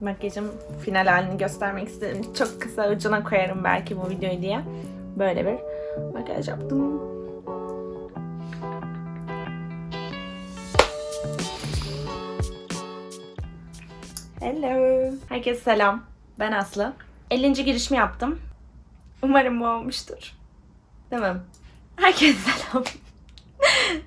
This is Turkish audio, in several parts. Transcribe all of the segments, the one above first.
Makyajım final halini göstermek istedim. Çok kısa ucuna koyarım belki bu videoyu diye. Böyle bir makyaj yaptım. Hello. Herkese selam. Ben Aslı. 50. girişimi yaptım. Umarım bu olmuştur. Tamam. Herkese selam.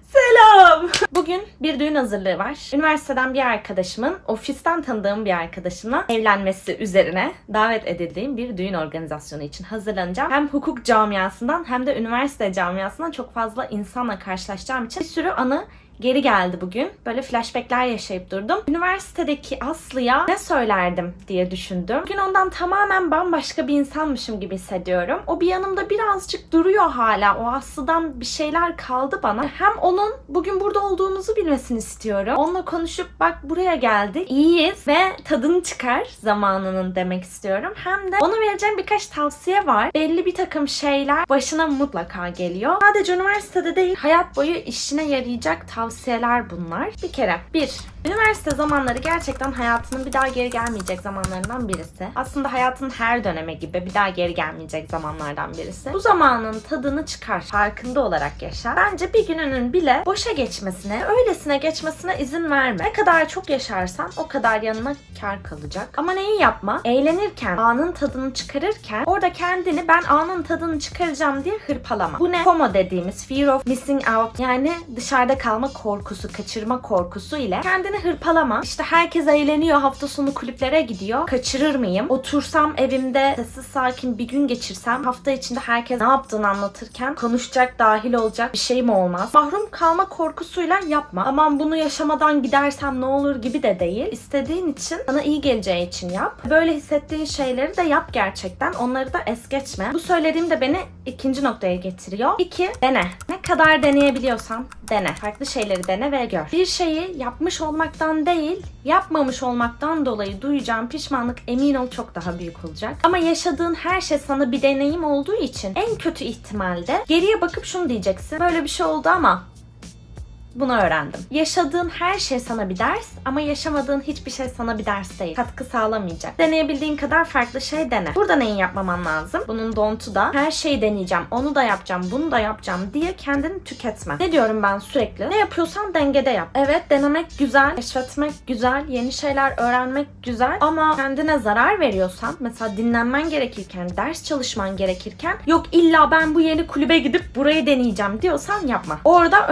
Selam. Bugün bir düğün hazırlığı var. Üniversiteden bir arkadaşımın, ofisten tanıdığım bir arkadaşımla evlenmesi üzerine davet edildiğim bir düğün organizasyonu için hazırlanacağım. Hem hukuk camiasından hem de üniversite camiasından çok fazla insanla karşılaşacağım için bir sürü anı geri geldi bugün. Böyle flashbackler yaşayıp durdum. Üniversitedeki Aslı'ya ne söylerdim diye düşündüm. Bugün ondan tamamen bambaşka bir insanmışım gibi hissediyorum. O bir yanımda birazcık duruyor hala. O Aslı'dan bir şeyler kaldı bana. Hem onun bugün burada olduğumuzu bilmesini istiyorum. Onunla konuşup bak buraya geldik. İyiyiz ve tadını çıkar zamanının demek istiyorum. Hem de ona vereceğim birkaç tavsiye var. Belli bir takım şeyler başına mutlaka geliyor. Sadece üniversitede değil hayat boyu işine yarayacak tavsiyeler bunlar. Bir kere bir Üniversite zamanları gerçekten hayatının bir daha geri gelmeyecek zamanlarından birisi. Aslında hayatın her dönemi gibi bir daha geri gelmeyecek zamanlardan birisi. Bu zamanın tadını çıkar, farkında olarak yaşa. Bence bir gününün bile boşa geçmesine, öylesine geçmesine izin verme. Ne kadar çok yaşarsan o kadar yanına kar kalacak. Ama neyi yapma? Eğlenirken, anın tadını çıkarırken orada kendini ben anın tadını çıkaracağım diye hırpalama. Bu ne? FOMO dediğimiz Fear of Missing Out yani dışarıda kalma korkusu, kaçırma korkusu ile kendini hırpalama. İşte herkes eğleniyor, hafta sonu kulüplere gidiyor. Kaçırır mıyım? Otursam evimde sessiz sakin bir gün geçirsem hafta içinde herkes ne yaptığını anlatırken konuşacak, dahil olacak bir şey mi olmaz? Mahrum kalma korkusuyla yapma. Aman bunu yaşamadan gidersem ne olur gibi de değil. İstediğin için sana iyi geleceği için yap. Böyle hissettiğin şeyleri de yap gerçekten. Onları da es geçme. Bu söylediğim de beni ikinci noktaya getiriyor. İki, dene. Ne kadar deneyebiliyorsan dene. Farklı şeyleri dene ve gör. Bir şeyi yapmış olmaktan değil, yapmamış olmaktan dolayı duyacağın pişmanlık emin ol çok daha büyük olacak. Ama yaşadığın her şey sana bir deneyim olduğu için en kötü ihtimalde geriye bakıp şunu diyeceksin. Böyle bir şey oldu ama bunu öğrendim. Yaşadığın her şey sana bir ders ama yaşamadığın hiçbir şey sana bir ders değil. Katkı sağlamayacak. Deneyebildiğin kadar farklı şey dene. Burada neyi yapmaman lazım? Bunun dontu da her şeyi deneyeceğim, onu da yapacağım, bunu da yapacağım diye kendini tüketme. Ne diyorum ben sürekli? Ne yapıyorsan dengede yap. Evet denemek güzel, keşfetmek güzel, yeni şeyler öğrenmek güzel ama kendine zarar veriyorsan mesela dinlenmen gerekirken, ders çalışman gerekirken yok illa ben bu yeni kulübe gidip burayı deneyeceğim diyorsan yapma. Orada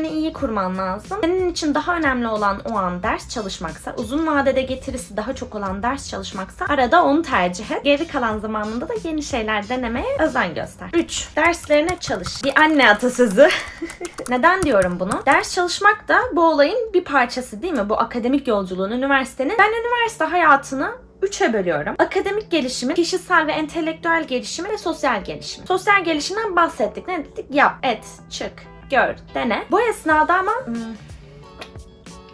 önceliklendirmeni iyi kurman lazım. Senin için daha önemli olan o an ders çalışmaksa, uzun vadede getirisi daha çok olan ders çalışmaksa arada onu tercih et. Geri kalan zamanında da yeni şeyler denemeye özen göster. 3. Derslerine çalış. Bir anne atasözü. Neden diyorum bunu? Ders çalışmak da bu olayın bir parçası değil mi? Bu akademik yolculuğun, üniversitenin. Ben üniversite hayatını üçe bölüyorum. Akademik gelişimi, kişisel ve entelektüel gelişimi ve sosyal gelişimi. Sosyal gelişimden bahsettik. Ne dedik? Yap, et, çık, gör, dene. Bu esnada ama... Hmm,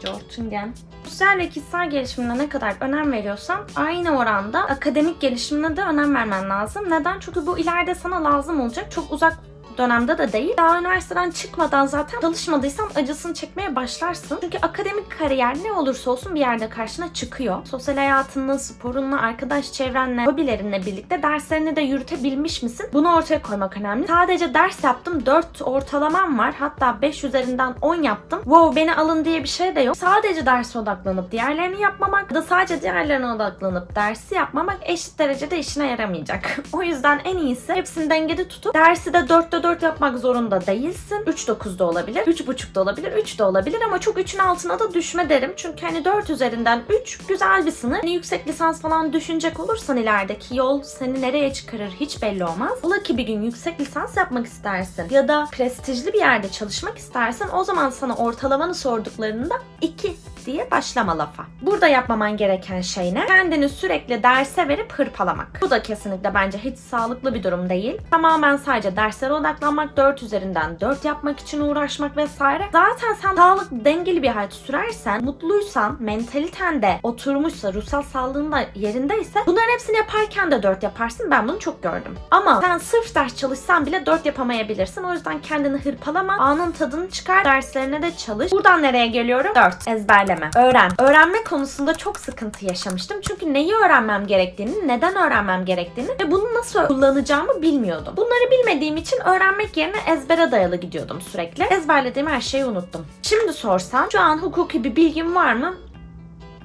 Jortingen. Sosyal ve kişisel gelişimine ne kadar önem veriyorsan aynı oranda akademik gelişimine de önem vermen lazım. Neden? Çünkü bu ileride sana lazım olacak. Çok uzak dönemde de değil. Daha üniversiteden çıkmadan zaten çalışmadıysan acısını çekmeye başlarsın. Çünkü akademik kariyer ne olursa olsun bir yerde karşına çıkıyor. Sosyal hayatınla, sporunla, arkadaş çevrenle, hobilerinle birlikte derslerini de yürütebilmiş misin? Bunu ortaya koymak önemli. Sadece ders yaptım. 4 ortalamam var. Hatta 5 üzerinden 10 yaptım. Wow beni alın diye bir şey de yok. Sadece derse odaklanıp diğerlerini yapmamak ya da sadece diğerlerine odaklanıp dersi yapmamak eşit derecede işine yaramayacak. o yüzden en iyisi hepsini dengede tutup dersi de 4'te 4 yapmak zorunda değilsin. 3-9'da olabilir, 3.5'da olabilir, 3 de olabilir ama çok 3'ün altına da düşme derim. Çünkü hani 4 üzerinden 3 güzel bir sınır. Hani yüksek lisans falan düşünecek olursan ilerideki yol seni nereye çıkarır hiç belli olmaz. Ola ki bir gün yüksek lisans yapmak istersin ya da prestijli bir yerde çalışmak istersen o zaman sana ortalamanı sorduklarında 2 diye başlama lafa. Burada yapmaman gereken şey ne? Kendini sürekli derse verip hırpalamak. Bu da kesinlikle bence hiç sağlıklı bir durum değil. Tamamen sadece derslere odaklanmak, 4 üzerinden 4 yapmak için uğraşmak vesaire. Zaten sen sağlıklı, dengeli bir hayat sürersen, mutluysan, mentaliten de oturmuşsa, ruhsal sağlığın da yerindeyse bunların hepsini yaparken de 4 yaparsın. Ben bunu çok gördüm. Ama sen sırf ders çalışsan bile 4 yapamayabilirsin. O yüzden kendini hırpalama, anın tadını çıkar, derslerine de çalış. Buradan nereye geliyorum? 4. Ezberleme. Öğren. Öğrenme konusunda çok sıkıntı yaşamıştım. Çünkü neyi öğrenmem gerektiğini, neden öğrenmem gerektiğini ve bunu nasıl kullanacağımı bilmiyordum. Bunları bilmediğim için öğrenmek yerine ezbere dayalı gidiyordum sürekli. Ezberlediğim her şeyi unuttum. Şimdi sorsan şu an hukuki bir bilgim var mı?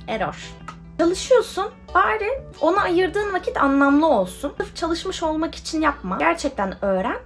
Error. Çalışıyorsun. Bari ona ayırdığın vakit anlamlı olsun. Çalışmış olmak için yapma. Gerçekten öğren.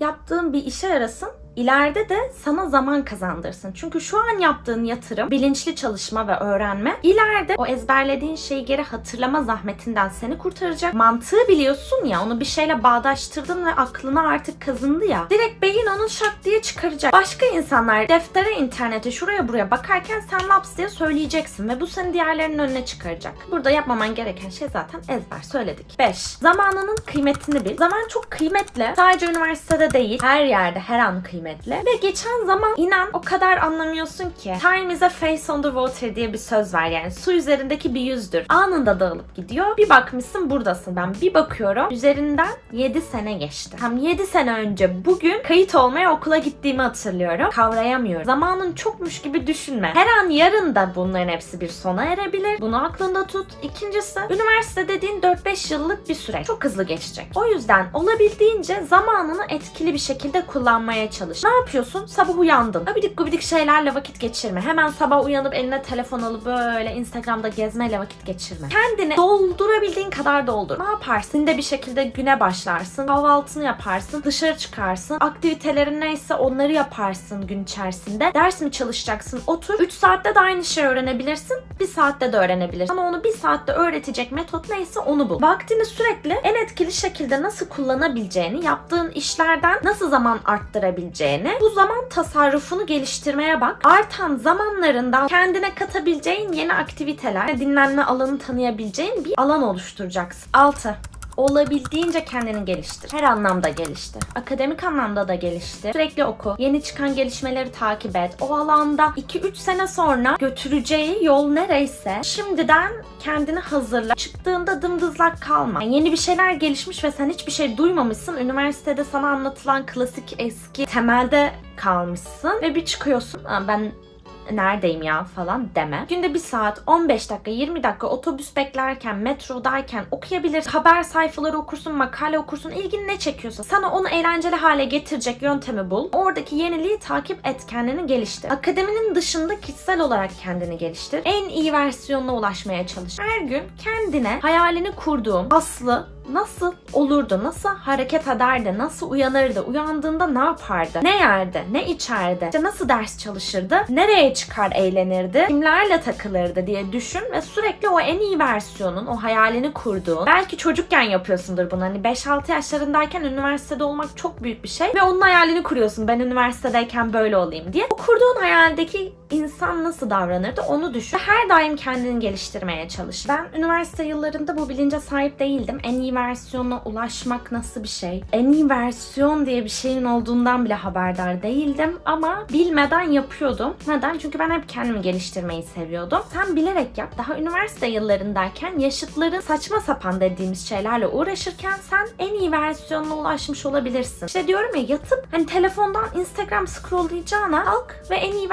Yaptığın bir işe yarasın. İleride de sana zaman kazandırsın. Çünkü şu an yaptığın yatırım, bilinçli çalışma ve öğrenme ileride o ezberlediğin şeyi geri hatırlama zahmetinden seni kurtaracak. Mantığı biliyorsun ya, onu bir şeyle bağdaştırdın ve aklına artık kazındı ya. Direkt beyin onu şak diye çıkaracak. Başka insanlar deftere, internete, şuraya buraya bakarken sen laps diye söyleyeceksin ve bu seni diğerlerinin önüne çıkaracak. Burada yapmaman gereken şey zaten ezber söyledik. 5. Zamanının kıymetini bil. Zaman çok kıymetli. Sadece üniversitede değil, her yerde, her an kıymetli. Ve geçen zaman inan o kadar anlamıyorsun ki. Time is a face on the water diye bir söz var yani. Su üzerindeki bir yüzdür. Anında dağılıp gidiyor. Bir bakmışsın buradasın. Ben bir bakıyorum. Üzerinden 7 sene geçti. Tam 7 sene önce bugün kayıt olmaya okula gittiğimi hatırlıyorum. Kavrayamıyorum. Zamanın çokmuş gibi düşünme. Her an yarın da bunların hepsi bir sona erebilir. Bunu aklında tut. İkincisi üniversite dediğin 4-5 yıllık bir süreç. Çok hızlı geçecek. O yüzden olabildiğince zamanını etkili bir şekilde kullanmaya çalış. Ne yapıyorsun? Sabah uyandın. Abidik gubidik şeylerle vakit geçirme. Hemen sabah uyanıp eline telefon alıp böyle Instagram'da gezmeyle vakit geçirme. Kendini doldurabildiğin kadar doldur. Ne yaparsın? De bir şekilde güne başlarsın. Kahvaltını yaparsın. Dışarı çıkarsın. Aktivitelerin neyse onları yaparsın gün içerisinde. Ders mi çalışacaksın? Otur. 3 saatte de aynı şeyi öğrenebilirsin. 1 saatte de öğrenebilirsin. Ama onu 1 saatte öğretecek metot neyse onu bul. Vaktini sürekli en etkili şekilde nasıl kullanabileceğini, yaptığın işlerden nasıl zaman arttırabileceğini, bu zaman tasarrufunu geliştirmeye bak. Artan zamanlarından kendine katabileceğin yeni aktiviteler, dinlenme alanı tanıyabileceğin bir alan oluşturacaksın. 6 olabildiğince kendini geliştir. Her anlamda geliştir. Akademik anlamda da geliştir. Sürekli oku. Yeni çıkan gelişmeleri takip et. O alanda 2-3 sene sonra götüreceği yol nereyse şimdiden kendini hazırla. Çıktığında dımdızlak kalma. Yani yeni bir şeyler gelişmiş ve sen hiçbir şey duymamışsın. Üniversitede sana anlatılan klasik eski temelde kalmışsın ve bir çıkıyorsun. "Aa, Ben neredeyim ya falan deme. Günde bir saat, 15 dakika, 20 dakika otobüs beklerken, metrodayken okuyabilir. Haber sayfaları okursun, makale okursun. İlgini ne çekiyorsa sana onu eğlenceli hale getirecek yöntemi bul. Oradaki yeniliği takip et, kendini geliştir. Akademinin dışında kişisel olarak kendini geliştir. En iyi versiyonuna ulaşmaya çalış. Her gün kendine hayalini kurduğum Aslı nasıl olurdu, nasıl hareket ederdi, nasıl uyanırdı, uyandığında ne yapardı, ne yerdi, ne içerdi, işte nasıl ders çalışırdı, nereye çıkar eğlenirdi, kimlerle takılırdı diye düşün ve sürekli o en iyi versiyonun, o hayalini kurduğun, belki çocukken yapıyorsundur bunu. Hani 5-6 yaşlarındayken üniversitede olmak çok büyük bir şey ve onun hayalini kuruyorsun. Ben üniversitedeyken böyle olayım diye. O kurduğun hayaldeki insan nasıl davranırdı onu düşün. Her daim kendini geliştirmeye çalış. Ben üniversite yıllarında bu bilince sahip değildim. En iyi versiyona ulaşmak nasıl bir şey? En iyi versiyon diye bir şeyin olduğundan bile haberdar değildim ama bilmeden yapıyordum. Neden? Çünkü ben hep kendimi geliştirmeyi seviyordum. Sen bilerek yap. Daha üniversite yıllarındayken yaşıtların saçma sapan dediğimiz şeylerle uğraşırken sen en iyi versiyonuna ulaşmış olabilirsin. İşte diyorum ya yatıp hani telefondan Instagram scrolllayacağına kalk ve en iyi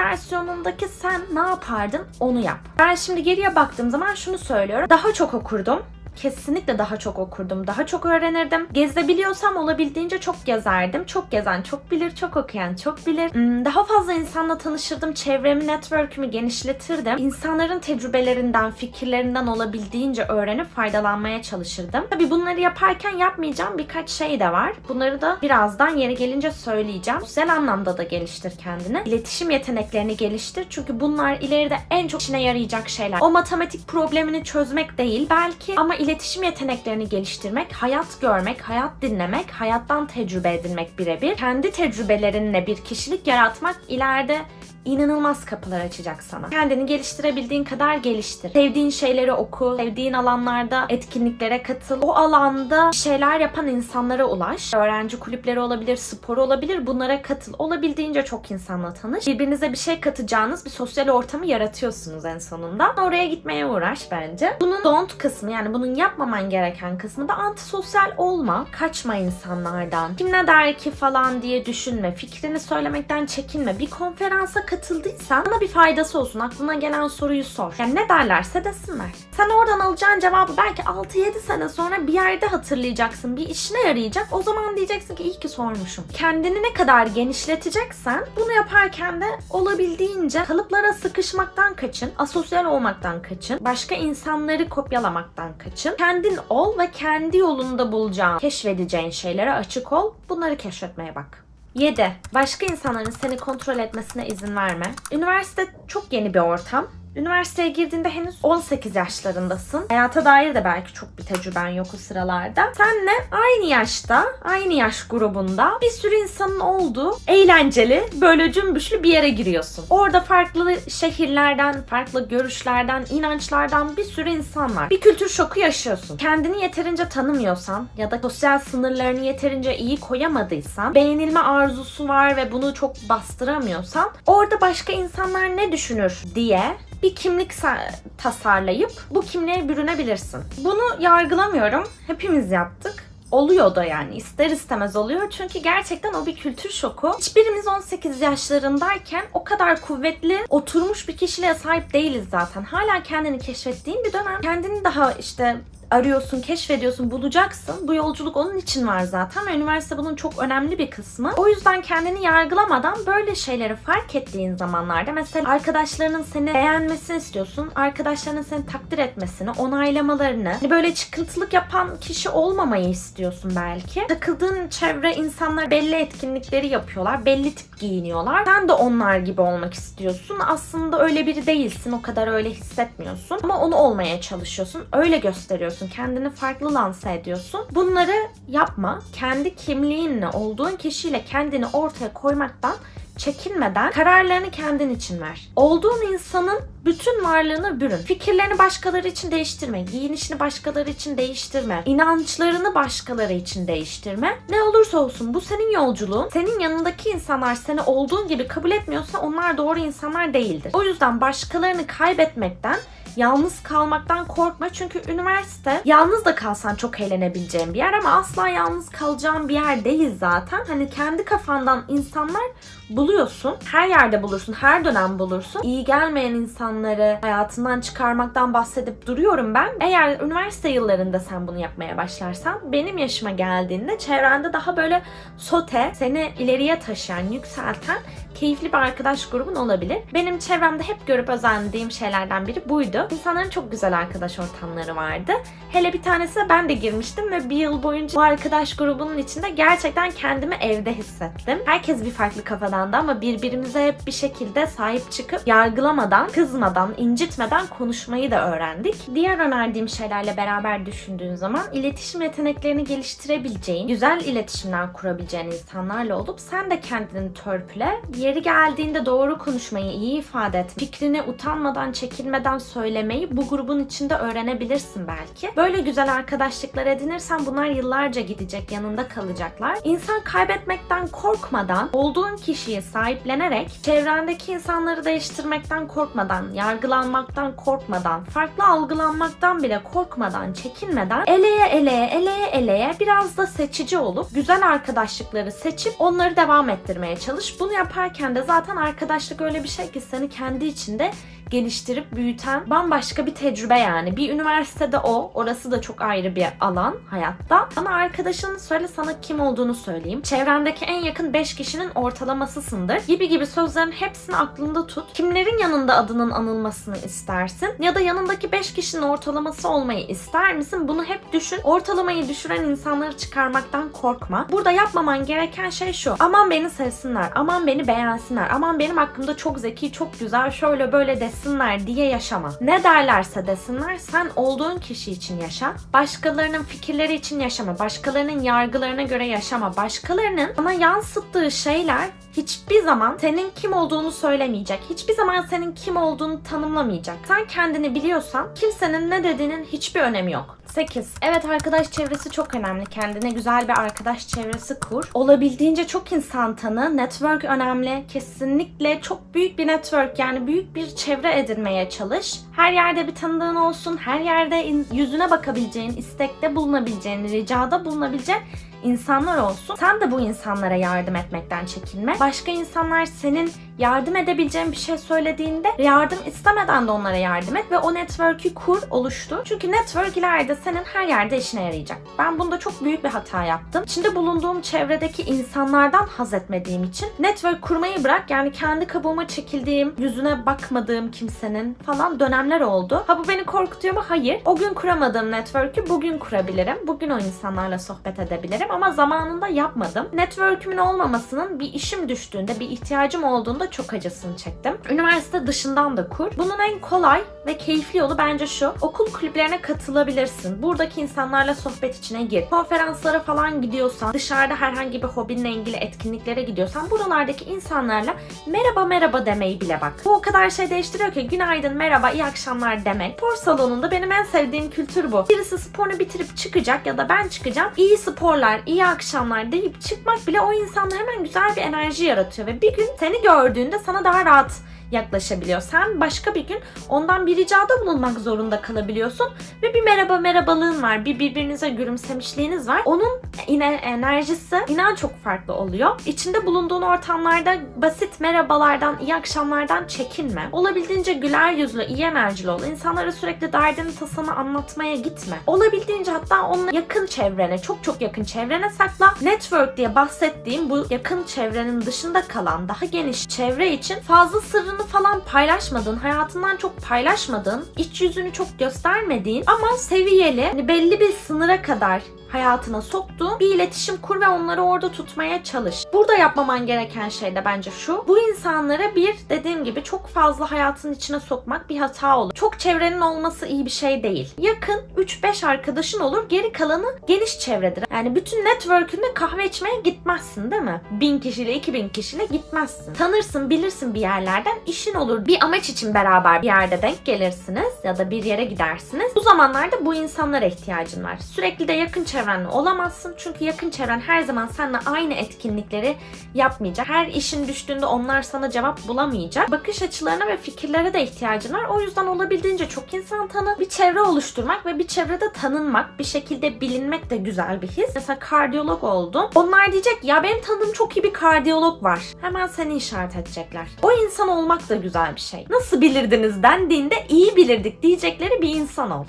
versiyonundaki sen ne yapardın onu yap. Ben şimdi geriye baktığım zaman şunu söylüyorum. Daha çok okurdum. Kesinlikle daha çok okurdum, daha çok öğrenirdim. Gezebiliyorsam olabildiğince çok gezerdim. Çok gezen çok bilir, çok okuyan çok bilir. Hmm, Daha fazla insanla tanışırdım, çevremi, network'ümü genişletirdim. İnsanların tecrübelerinden, fikirlerinden olabildiğince öğrenip faydalanmaya çalışırdım. Tabii bunları yaparken yapmayacağım birkaç şey de var. Bunları da birazdan yeri gelince söyleyeceğim. Sosyal anlamda da geliştir kendini. İletişim yeteneklerini geliştir. Çünkü bunlar ileride en çok işine yarayacak şeyler. O matematik problemini çözmek değil belki ama iletişim yeteneklerini geliştirmek, hayat görmek, hayat dinlemek, hayattan tecrübe edinmek birebir. Kendi tecrübelerinle bir kişilik yaratmak ileride inanılmaz kapılar açacak sana. Kendini geliştirebildiğin kadar geliştir. Sevdiğin şeyleri oku, sevdiğin alanlarda etkinliklere katıl. O alanda şeyler yapan insanlara ulaş. Öğrenci kulüpleri olabilir, spor olabilir. Bunlara katıl. Olabildiğince çok insanla tanış. Birbirinize bir şey katacağınız bir sosyal ortamı yaratıyorsunuz en sonunda. Oraya gitmeye uğraş bence. Bunun don't kısmı yani bunun yapmaman gereken kısmı da antisosyal olma. Kaçma insanlardan. Kim ne der ki falan diye düşünme. Fikrini söylemekten çekinme. Bir konferansa katıldıysan bana bir faydası olsun. Aklına gelen soruyu sor. Yani ne derlerse desinler. Sen oradan alacağın cevabı belki 6-7 sene sonra bir yerde hatırlayacaksın. Bir işine yarayacak. O zaman diyeceksin ki iyi ki sormuşum. Kendini ne kadar genişleteceksen bunu yaparken de olabildiğince kalıplara sıkışmaktan kaçın. Asosyal olmaktan kaçın. Başka insanları kopyalamaktan kaçın. Kendin ol ve kendi yolunda bulacağın, keşfedeceğin şeylere açık ol. Bunları keşfetmeye bak. 7. Başka insanların seni kontrol etmesine izin verme. Üniversite çok yeni bir ortam. Üniversiteye girdiğinde henüz 18 yaşlarındasın. Hayata dair de belki çok bir tecrüben yok o sıralarda. Senle aynı yaşta, aynı yaş grubunda bir sürü insanın olduğu eğlenceli, böyle cümbüşlü bir yere giriyorsun. Orada farklı şehirlerden, farklı görüşlerden, inançlardan bir sürü insan var. Bir kültür şoku yaşıyorsun. Kendini yeterince tanımıyorsan ya da sosyal sınırlarını yeterince iyi koyamadıysan, beğenilme arzusu var ve bunu çok bastıramıyorsan, orada başka insanlar ne düşünür diye bir kimlik sa- tasarlayıp bu kimliğe bürünebilirsin. Bunu yargılamıyorum. Hepimiz yaptık. Oluyor da yani ister istemez oluyor çünkü gerçekten o bir kültür şoku. Hiçbirimiz 18 yaşlarındayken o kadar kuvvetli oturmuş bir kişiliğe sahip değiliz zaten. Hala kendini keşfettiğin bir dönem. Kendini daha işte arıyorsun, keşfediyorsun, bulacaksın. Bu yolculuk onun için var zaten ve üniversite bunun çok önemli bir kısmı. O yüzden kendini yargılamadan böyle şeyleri fark ettiğin zamanlarda mesela arkadaşlarının seni beğenmesini istiyorsun. Arkadaşlarının seni takdir etmesini, onaylamalarını. Hani böyle çıkıntılık yapan kişi olmamayı istiyorsun belki. Takıldığın çevre insanlar belli etkinlikleri yapıyorlar. Belli tip giyiniyorlar. Sen de onlar gibi olmak istiyorsun. Aslında öyle biri değilsin. O kadar öyle hissetmiyorsun. Ama onu olmaya çalışıyorsun. Öyle gösteriyorsun. Kendini farklı lanse ediyorsun. Bunları yapma. Kendi kimliğinle, olduğun kişiyle kendini ortaya koymaktan çekinmeden kararlarını kendin için ver. Olduğun insanın bütün varlığını bürün. Fikirlerini başkaları için değiştirme. Giyinişini başkaları için değiştirme. İnançlarını başkaları için değiştirme. Ne olursa olsun bu senin yolculuğun. Senin yanındaki insanlar seni olduğun gibi kabul etmiyorsa onlar doğru insanlar değildir. O yüzden başkalarını kaybetmekten Yalnız kalmaktan korkma çünkü üniversite yalnız da kalsan çok eğlenebileceğin bir yer ama asla yalnız kalacağın bir yer değil zaten. Hani kendi kafandan insanlar buluyorsun. Her yerde bulursun, her dönem bulursun. İyi gelmeyen insanları hayatından çıkarmaktan bahsedip duruyorum ben. Eğer üniversite yıllarında sen bunu yapmaya başlarsan benim yaşıma geldiğinde çevrende daha böyle sote, seni ileriye taşıyan, yükselten keyifli bir arkadaş grubun olabilir. Benim çevremde hep görüp özendiğim şeylerden biri buydu. İnsanların çok güzel arkadaş ortamları vardı. Hele bir tanesine ben de girmiştim ve bir yıl boyunca bu arkadaş grubunun içinde gerçekten kendimi evde hissettim. Herkes bir farklı kafadandı ama birbirimize hep bir şekilde sahip çıkıp yargılamadan, kızmadan, incitmeden konuşmayı da öğrendik. Diğer önerdiğim şeylerle beraber düşündüğün zaman iletişim yeteneklerini geliştirebileceğin, güzel iletişimler kurabileceğin insanlarla olup sen de kendini törpüle, yeri geldiğinde doğru konuşmayı iyi ifade et, fikrini utanmadan, çekinmeden söylemeyi bu grubun içinde öğrenebilirsin belki. Böyle güzel arkadaşlıklar edinirsen bunlar yıllarca gidecek, yanında kalacaklar. İnsan kaybetmekten korkmadan, olduğun kişiyi sahiplenerek, çevrendeki insanları değiştirmekten korkmadan, yargılanmaktan korkmadan, farklı algılanmaktan bile korkmadan, çekinmeden, eleye eleye, eleye eleye biraz da seçici olup, güzel arkadaşlıkları seçip onları devam ettirmeye çalış. Bunu yaparken de zaten arkadaşlık öyle bir şey ki seni kendi içinde geliştirip büyüten bambaşka bir tecrübe yani. Bir üniversitede o, orası da çok ayrı bir alan hayatta. Ama arkadaşının söyle sana kim olduğunu söyleyeyim. Çevrendeki en yakın 5 kişinin ortalamasısındır. Gibi gibi sözlerin hepsini aklında tut. Kimlerin yanında adının anılmasını istersin? Ya da yanındaki 5 kişinin ortalaması olmayı ister misin? Bunu hep düşün. Ortalamayı düşüren insanları çıkarmaktan korkma. Burada yapmaman gereken şey şu. Aman beni sevsinler, aman beni beğensinler, aman benim hakkımda çok zeki, çok güzel, şöyle böyle desinler diye yaşama. Ne derlerse desinler sen olduğun kişi için yaşa. Başkalarının fikirleri için yaşama. Başkalarının yargılarına göre yaşama. Başkalarının sana yansıttığı şeyler hiçbir zaman senin kim olduğunu söylemeyecek. Hiçbir zaman senin kim olduğunu tanımlamayacak. Sen kendini biliyorsan kimsenin ne dediğinin hiçbir önemi yok. 8. Evet arkadaş çevresi çok önemli. Kendine güzel bir arkadaş çevresi kur. Olabildiğince çok insan tanı. Network önemli. Kesinlikle çok büyük bir network yani büyük bir çevre edinmeye çalış. Her yerde bir tanıdığın olsun. Her yerde yüzüne bakabileceğin, istekte bulunabileceğin, ricada bulunabileceğin insanlar olsun. Sen de bu insanlara yardım etmekten çekinme. Başka insanlar senin yardım edebileceğim bir şey söylediğinde yardım istemeden de onlara yardım et ve o network'ü kur, oluştur. Çünkü network ileride senin her yerde işine yarayacak. Ben bunda çok büyük bir hata yaptım. İçinde bulunduğum çevredeki insanlardan haz etmediğim için network kurmayı bırak yani kendi kabuğuma çekildiğim, yüzüne bakmadığım kimsenin falan dönemler oldu. Ha bu beni korkutuyor mu? Hayır. O gün kuramadığım network'ü bugün kurabilirim. Bugün o insanlarla sohbet edebilirim ama zamanında yapmadım. Network'ümün olmamasının bir işim düştüğünde, bir ihtiyacım olduğunda çok acısını çektim. Üniversite dışından da kur. Bunun en kolay ve keyifli yolu bence şu. Okul kulüplerine katılabilirsin. Buradaki insanlarla sohbet içine gir. Konferanslara falan gidiyorsan, dışarıda herhangi bir hobinle ilgili etkinliklere gidiyorsan buralardaki insanlarla merhaba merhaba demeyi bile bak. Bu o kadar şey değiştiriyor ki günaydın, merhaba, iyi akşamlar demek. Spor salonunda benim en sevdiğim kültür bu. Birisi sporunu bitirip çıkacak ya da ben çıkacağım. İyi sporlar, iyi akşamlar deyip çıkmak bile o insanda hemen güzel bir enerji yaratıyor ve bir gün seni gördüğünde sana daha rahat yaklaşabiliyor. Sen başka bir gün ondan bir ricada bulunmak zorunda kalabiliyorsun ve bir merhaba merhabalığın var, bir birbirinize gülümsemişliğiniz var. Onun yine enerjisi inan çok farklı oluyor. İçinde bulunduğun ortamlarda basit merhabalardan, iyi akşamlardan çekinme. Olabildiğince güler yüzlü, iyi enerjili ol. İnsanlara sürekli derdini tasanı anlatmaya gitme. Olabildiğince hatta onunla yakın çevrene, çok çok yakın çevrene sakla. Network diye bahsettiğim bu yakın çevrenin dışında kalan daha geniş çevre için fazla sırrını falan paylaşmadığın, hayatından çok paylaşmadığın, iç yüzünü çok göstermediğin ama seviyeli, hani belli bir sınıra kadar hayatına soktuğun bir iletişim kur ve onları orada tutmaya çalış. Burada yapmaman gereken şey de bence şu. Bu insanlara bir dediğim gibi çok fazla hayatın içine sokmak bir hata olur. Çok çevrenin olması iyi bir şey değil. Yakın 3-5 arkadaşın olur. Geri kalanı geniş çevredir. Yani bütün network'ünde kahve içmeye gitmezsin değil mi? 1000 kişiyle 2000 kişiyle gitmezsin. Tanırsın bilirsin bir yerlerden işin olur. Bir amaç için beraber bir yerde denk gelirsiniz ya da bir yere gidersiniz. Bu zamanlarda bu insanlara ihtiyacın var. Sürekli de yakın çevrenle olamazsın. Çünkü yakın çevren her zaman seninle aynı etkinlikleri yapmayacak. Her işin düştüğünde onlar sana cevap bulamayacak. Bakış açılarına ve fikirlere de ihtiyacın var. O yüzden olabildiğince çok insan tanı. Bir çevre oluşturmak ve bir çevrede tanınmak, bir şekilde bilinmek de güzel bir his. Mesela kardiyolog oldun. Onlar diyecek ya benim tanıdığım çok iyi bir kardiyolog var. Hemen seni işaret edecekler. O insan olmak da güzel bir şey. Nasıl bilirdiniz dendiğinde iyi bilirdik diyecekleri bir insan ol.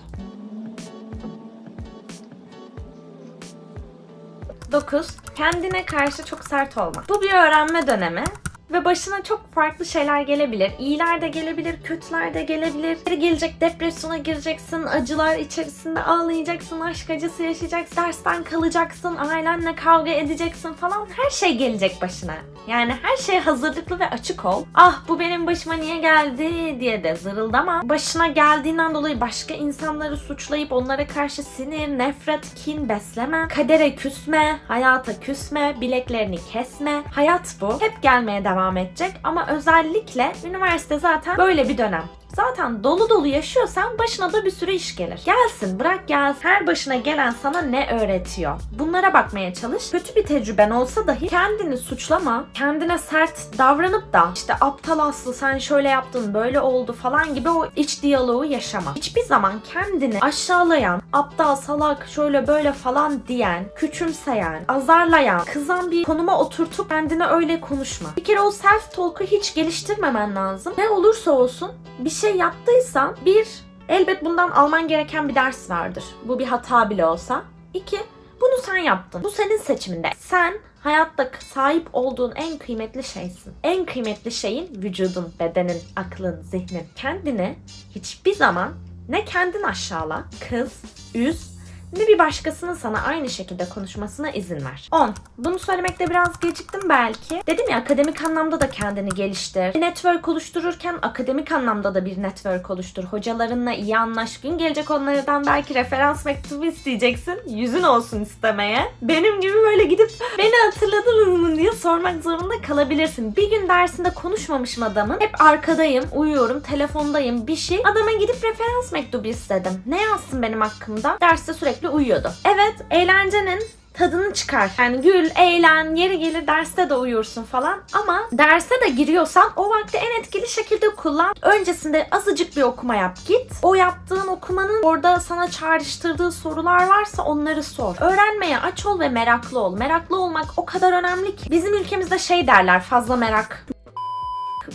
9. Kendine karşı çok sert olma. Bu bir öğrenme dönemi ve başına çok farklı şeyler gelebilir. İyiler de gelebilir, kötüler de gelebilir. Gelecek depresyona gireceksin, acılar içerisinde ağlayacaksın, aşk acısı yaşayacaksın, dersten kalacaksın, ailenle kavga edeceksin falan. Her şey gelecek başına. Yani her şeye hazırlıklı ve açık ol. Ah bu benim başıma niye geldi diye de zırıldama. Başına geldiğinden dolayı başka insanları suçlayıp onlara karşı sinir, nefret, kin besleme. Kadere küsme, hayata küsme, bileklerini kesme. Hayat bu. Hep gelmeye devam edecek ama özellikle üniversite zaten böyle bir dönem. Zaten dolu dolu yaşıyorsan başına da bir sürü iş gelir. Gelsin bırak gelsin. Her başına gelen sana ne öğretiyor? Bunlara bakmaya çalış. Kötü bir tecrüben olsa dahi kendini suçlama. Kendine sert davranıp da işte aptal aslı sen şöyle yaptın böyle oldu falan gibi o iç diyaloğu yaşama. Hiçbir zaman kendini aşağılayan, aptal salak şöyle böyle falan diyen, küçümseyen, azarlayan, kızan bir konuma oturtup kendine öyle konuşma. Bir kere o self talk'u hiç geliştirmemen lazım. Ne olursa olsun bir şey yaptıysan bir elbet bundan alman gereken bir ders vardır. Bu bir hata bile olsa. İki bunu sen yaptın. Bu senin seçiminde. Sen hayatta sahip olduğun en kıymetli şeysin. En kıymetli şeyin vücudun, bedenin, aklın, zihnin. Kendini hiçbir zaman ne kendin aşağıla, kız, üz ne bir başkasının sana aynı şekilde konuşmasına izin ver. 10. Bunu söylemekte biraz geciktim belki. Dedim ya akademik anlamda da kendini geliştir. Bir network oluştururken akademik anlamda da bir network oluştur. Hocalarınla iyi anlaş. Gün gelecek onlardan belki referans mektubu isteyeceksin. Yüzün olsun istemeye. Benim gibi böyle gidip beni hatırladınız mı diye sormak zorunda kalabilirsin. Bir gün dersinde konuşmamışım adamın. Hep arkadayım, uyuyorum, telefondayım bir şey. Adama gidip referans mektubu istedim. Ne yazsın benim hakkımda? Derste sürekli uyuyordu. Evet, eğlencenin tadını çıkar. Yani gül, eğlen, yeri gelir derste de uyursun falan. Ama derse de giriyorsan o vakti en etkili şekilde kullan. Öncesinde azıcık bir okuma yap git. O yaptığın okumanın orada sana çağrıştırdığı sorular varsa onları sor. Öğrenmeye aç ol ve meraklı ol. Meraklı olmak o kadar önemli ki. Bizim ülkemizde şey derler fazla merak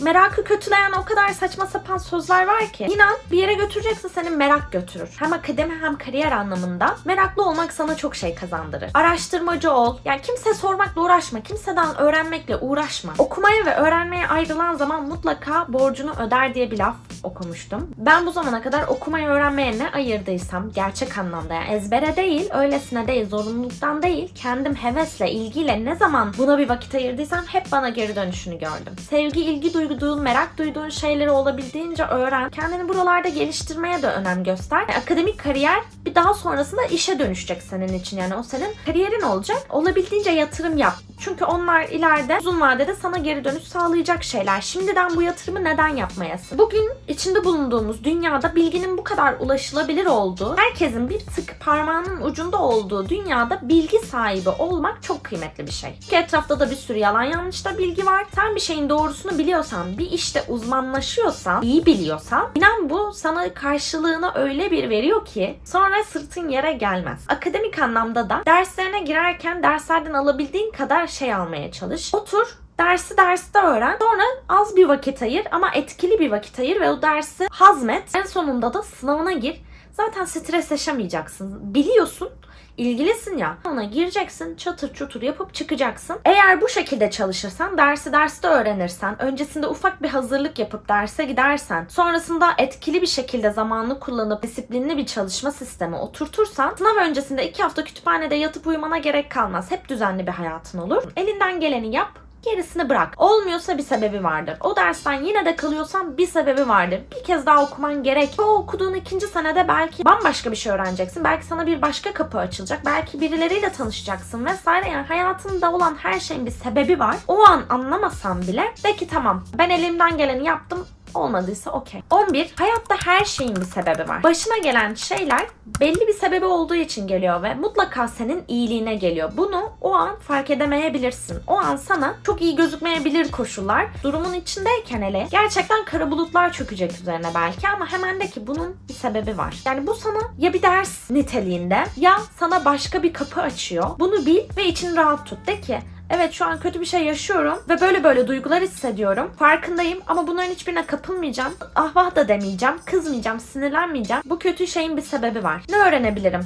merakı kötüleyen o kadar saçma sapan sözler var ki. İnan bir yere götürecekse seni merak götürür. Hem akademi hem kariyer anlamında meraklı olmak sana çok şey kazandırır. Araştırmacı ol. Yani kimse sormakla uğraşma. Kimseden öğrenmekle uğraşma. Okumaya ve öğrenmeye ayrılan zaman mutlaka borcunu öder diye bir laf okumuştum. Ben bu zamana kadar okumaya öğrenmeye ne ayırdıysam gerçek anlamda yani ezbere değil, öylesine değil, zorunluluktan değil, kendim hevesle, ilgiyle ne zaman buna bir vakit ayırdıysam hep bana geri dönüşünü gördüm. Sevgi, ilgi duyduğun, merak duyduğun şeyleri olabildiğince öğren. Kendini buralarda geliştirmeye de önem göster. Akademik kariyer bir daha sonrasında işe dönüşecek senin için. Yani o senin kariyerin olacak. Olabildiğince yatırım yap. Çünkü onlar ileride uzun vadede sana geri dönüş sağlayacak şeyler. Şimdiden bu yatırımı neden yapmayasın? Bugün içinde bulunduğumuz dünyada bilginin bu kadar ulaşılabilir olduğu, herkesin bir tık parmağının ucunda olduğu dünyada bilgi sahibi olmak çok kıymetli bir şey. Çünkü etrafta da bir sürü yalan yanlış da bilgi var. Sen bir şeyin doğrusunu biliyorsan, bir işte uzmanlaşıyorsan, iyi biliyorsan, inan bu sana karşılığını öyle bir veriyor ki sonra sırtın yere gelmez. Akademik anlamda da derslerine girerken derslerden alabildiğin kadar şey almaya çalış. Otur, Dersi derste öğren. Sonra az bir vakit ayır ama etkili bir vakit ayır ve o dersi hazmet. En sonunda da sınavına gir. Zaten stres yaşamayacaksın. Biliyorsun ilgilisin ya. Ona gireceksin, çatır çutur yapıp çıkacaksın. Eğer bu şekilde çalışırsan, dersi derste öğrenirsen, öncesinde ufak bir hazırlık yapıp derse gidersen, sonrasında etkili bir şekilde zamanını kullanıp disiplinli bir çalışma sistemi oturtursan, sınav öncesinde iki hafta kütüphanede yatıp uyumana gerek kalmaz. Hep düzenli bir hayatın olur. Elinden geleni yap, gerisini bırak. Olmuyorsa bir sebebi vardır. O dersten yine de kalıyorsan bir sebebi vardır. Bir kez daha okuman gerek. O okuduğun ikinci senede belki bambaşka bir şey öğreneceksin. Belki sana bir başka kapı açılacak. Belki birileriyle tanışacaksın vesaire. Yani hayatında olan her şeyin bir sebebi var. O an anlamasan bile de tamam ben elimden geleni yaptım olmadıysa okey. 11. Hayatta her şeyin bir sebebi var. Başına gelen şeyler belli bir sebebi olduğu için geliyor ve mutlaka senin iyiliğine geliyor. Bunu o an fark edemeyebilirsin. O an sana çok iyi gözükmeyebilir koşullar. Durumun içindeyken hele gerçekten kara bulutlar çökecek üzerine belki ama hemen de ki bunun bir sebebi var. Yani bu sana ya bir ders niteliğinde ya sana başka bir kapı açıyor. Bunu bil ve için rahat tut. De ki Evet şu an kötü bir şey yaşıyorum ve böyle böyle duygular hissediyorum. Farkındayım ama bunların hiçbirine kapılmayacağım. Ah da demeyeceğim, kızmayacağım, sinirlenmeyeceğim. Bu kötü şeyin bir sebebi var. Ne öğrenebilirim?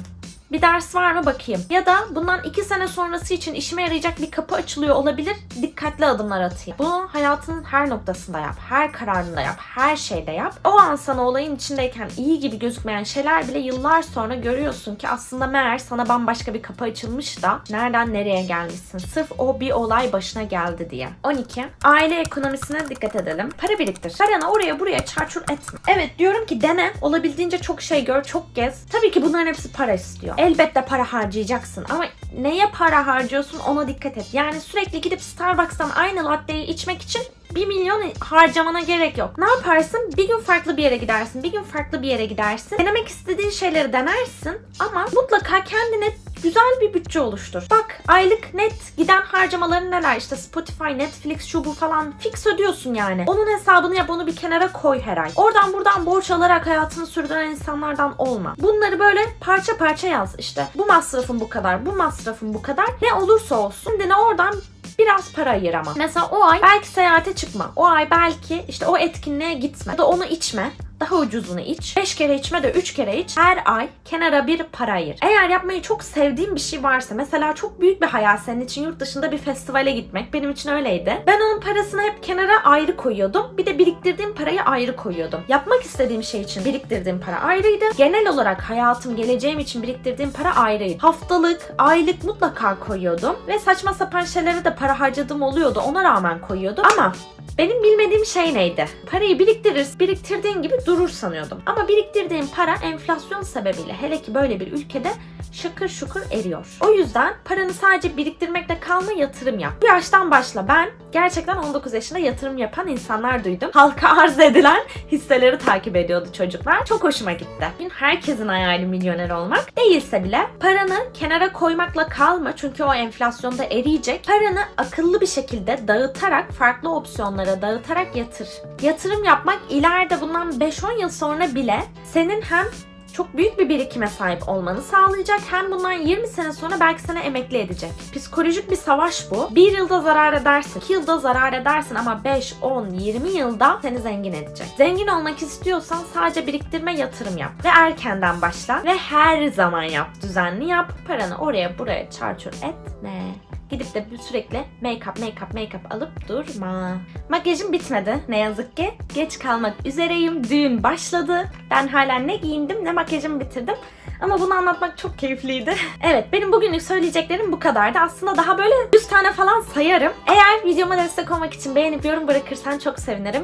Bir ders var mı bakayım. Ya da bundan iki sene sonrası için işime yarayacak bir kapı açılıyor olabilir. Dikkatli adımlar atayım. Bunu hayatın her noktasında yap. Her kararında yap. Her şeyde yap. O an sana olayın içindeyken iyi gibi gözükmeyen şeyler bile yıllar sonra görüyorsun ki aslında meğer sana bambaşka bir kapı açılmış da nereden nereye gelmişsin. Sırf o bir olay başına geldi diye. 12. Aile ekonomisine dikkat edelim. Para biriktir. Paranı oraya buraya çarçur etme. Evet diyorum ki dene. Olabildiğince çok şey gör, çok gez. Tabii ki bunların hepsi para istiyor. Elbette para harcayacaksın ama neye para harcıyorsun ona dikkat et. Yani sürekli gidip Starbucks'tan aynı latteyi içmek için 1 milyon harcamana gerek yok. Ne yaparsın? Bir gün farklı bir yere gidersin. Bir gün farklı bir yere gidersin. Denemek istediğin şeyleri denersin ama mutlaka kendine güzel bir bütçe oluştur. Bak aylık net giden harcamaların neler? İşte Spotify, Netflix, şu bu falan fix ödüyorsun yani. Onun hesabını yap onu bir kenara koy her ay. Oradan buradan borç alarak hayatını sürdüren insanlardan olma. Bunları böyle parça parça yaz. İşte bu masrafın bu kadar, bu masrafın bu kadar. Ne olursa olsun. Şimdi ne oradan biraz para ayır ama. Mesela o ay belki seyahate çıkma. O ay belki işte o etkinliğe gitme. Ya da onu içme. Daha ucuzunu iç. 5 kere içme de 3 kere iç. Her ay kenara bir para ayır. Eğer yapmayı çok sevdiğim bir şey varsa mesela çok büyük bir hayal senin için yurt dışında bir festivale gitmek. Benim için öyleydi. Ben onun parasını hep kenara ayrı koyuyordum. Bir de biriktirdiğim parayı ayrı koyuyordum. Yapmak istediğim şey için biriktirdiğim para ayrıydı. Genel olarak hayatım, geleceğim için biriktirdiğim para ayrıydı. Haftalık, aylık mutlaka koyuyordum. Ve saçma sapan şeylere de para harcadığım oluyordu. Ona rağmen koyuyordum. Ama benim bilmediğim şey neydi? Parayı biriktirir, biriktirdiğin gibi durur sanıyordum. Ama biriktirdiğim para enflasyon sebebiyle hele ki böyle bir ülkede şakır şukur eriyor. O yüzden paranı sadece biriktirmekle kalma yatırım yap. Bu yaştan başla. Ben gerçekten 19 yaşında yatırım yapan insanlar duydum. Halka arz edilen hisseleri takip ediyordu çocuklar. Çok hoşuma gitti. Bugün herkesin hayali milyoner olmak. Değilse bile paranı kenara koymakla kalma. Çünkü o enflasyonda eriyecek. Paranı akıllı bir şekilde dağıtarak farklı opsiyonlara dağıtarak yatır. Yatırım yapmak ileride bundan 5-10 yıl sonra bile senin hem çok büyük bir birikime sahip olmanı sağlayacak. Hem bundan 20 sene sonra belki seni emekli edecek. Psikolojik bir savaş bu. Bir yılda zarar edersin, iki yılda zarar edersin ama 5, 10, 20 yılda seni zengin edecek. Zengin olmak istiyorsan sadece biriktirme, yatırım yap. Ve erkenden başla. Ve her zaman yap. Düzenli yap. Paranı oraya buraya çarçur etme. Gidip de sürekli make-up, make-up, make-up alıp durma. Makyajım bitmedi ne yazık ki. Geç kalmak üzereyim. Düğün başladı. Ben hala ne giyindim ne makyajımı bitirdim. Ama bunu anlatmak çok keyifliydi. evet benim bugünlük söyleyeceklerim bu kadardı. Aslında daha böyle 100 tane falan sayarım. Eğer videoma destek olmak için beğenip yorum bırakırsan çok sevinirim.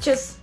Tschüss.